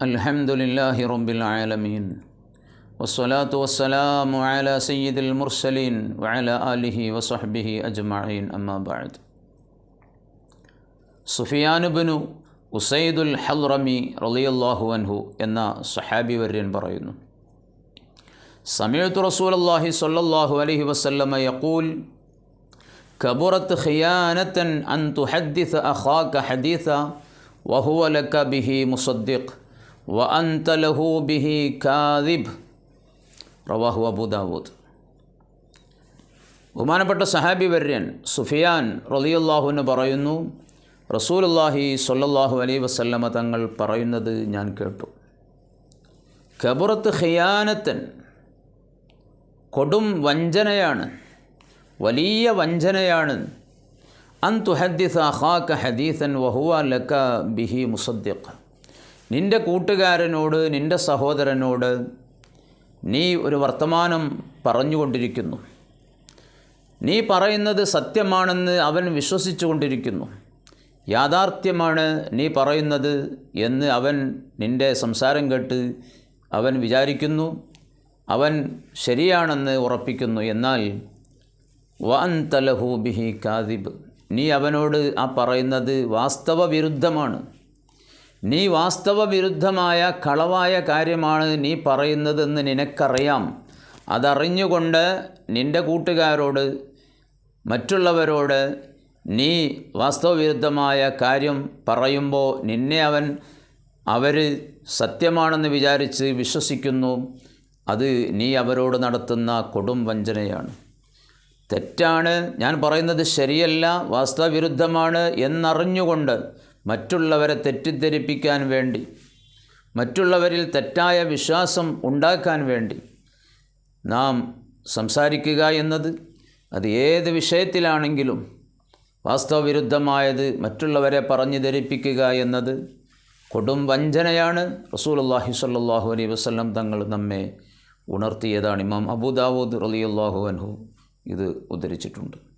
الحمد لله رب العالمين والصلاة والسلام على سيد المرسلين وعلى آله وصحبه أجمعين أما بعد സുഫിയാൻ ബിനു ഉസൈദുൽ ഹൽറമി റളിയല്ലാഹു അൻഹു എന്ന സഹാബി വര്യൻ പറയുന്നു സമയത്തു റസൂലല്ലാഹി സ്വല്ലല്ലാഹു അലൈഹി വസല്ലമ യഖൂൽ കബുറത്ത് ഖിയാനത്തൻ അൻ തുഹദ്ദിസ അഖാക ഹദീസ വഹുവ ലക ബിഹി മുസദ്ദിഖ് വ അൻത ലഹു ബിഹി കാദിബ്. റവാഹു അബുദാവൂദ് ബഹുമാനപ്പെട്ട സഹാബി വര്യൻ സുഫിയാൻ റളിയല്ലാഹുവിന് പറയുന്നു റസൂലുല്ലാഹി സ്വല്ലല്ലാഹു അലൈഹി വസല്ലമ തങ്ങൾ പറയുന്നത് ഞാൻ കേട്ടു. കബുറത്ത് ഖിയാനത്തൻ കൊടും വഞ്ചനയാണ് വലിയ വഞ്ചനയാണ്. അൻ തുഹദ്ദിസ ഹാക്ക ഹദീസൻ വഹുവ ലക ബിഹി മുസദ്ദിഖ്. നിന്റെ കൂട്ടുകാരനോട് നിന്റെ സഹോദരനോട് നീ ഒരു വർത്തമാനം പറഞ്ഞുകൊണ്ടിരിക്കുന്നു. നീ പറയുന്നത് സത്യമാണെന്ന് അവൻ വിശ്വസിച്ചു കൊണ്ടിരിക്കുന്നു യാഥാർത്ഥ്യമാണ് നീ പറയുന്നത് എന്ന് അവൻ നിന്റെ സംസാരം കേട്ട് അവൻ വിചാരിക്കുന്നു. അവൻ ശരിയാണെന്ന് ഉറപ്പിക്കുന്നു. എന്നാൽ വൻ തലഹൂബിഹി കാദിബ് നീ അവനോട് ആ പറയുന്നത് വാസ്തവ വിരുദ്ധമാണ് നീ വാസ്തവ വിരുദ്ധമായ കളവായ കാര്യമാണ് നീ പറയുന്നതെന്ന് നിനക്കറിയാം. അതറിഞ്ഞുകൊണ്ട് നിന്റെ കൂട്ടുകാരോട് മറ്റുള്ളവരോട് നീ വാസ്തവവിരുദ്ധമായ കാര്യം പറയുമ്പോൾ നിന്നെ അവൻ അവർ സത്യമാണെന്ന് വിചാരിച്ച് വിശ്വസിക്കുന്നു. അത് നീ അവരോട് നടത്തുന്ന കൊടും വഞ്ചനയാണ്. തെറ്റാണ് ഞാൻ പറയുന്നത് ശരിയല്ല വാസ്തവവിരുദ്ധമാണ് എന്നറിഞ്ഞുകൊണ്ട് മറ്റുള്ളവരെ തെറ്റിദ്ധരിപ്പിക്കാൻ വേണ്ടി മറ്റുള്ളവരിൽ തെറ്റായ വിശ്വാസം ഉണ്ടാക്കാൻ വേണ്ടി നാം സംസാരിക്കുക എന്നത് അത് ഏത് വിഷയത്തിലാണെങ്കിലും വാസ്തവവിരുദ്ധമായത് മറ്റുള്ളവരെ പറഞ്ഞു ധരിപ്പിക്കുക എന്നത് കൊടും വഞ്ചനയാണ്. റസൂൽ അള്ളാഹി സല്ലാഹു അലൈ വസ്ലം തങ്ങൾ നമ്മെ ഉണർത്തിയതാണ്. ഇമാം അബൂദാവൂദ് റളിയല്ലാഹു അൻഹു ഇത് ഉദ്ധരിച്ചിട്ടുണ്ട്.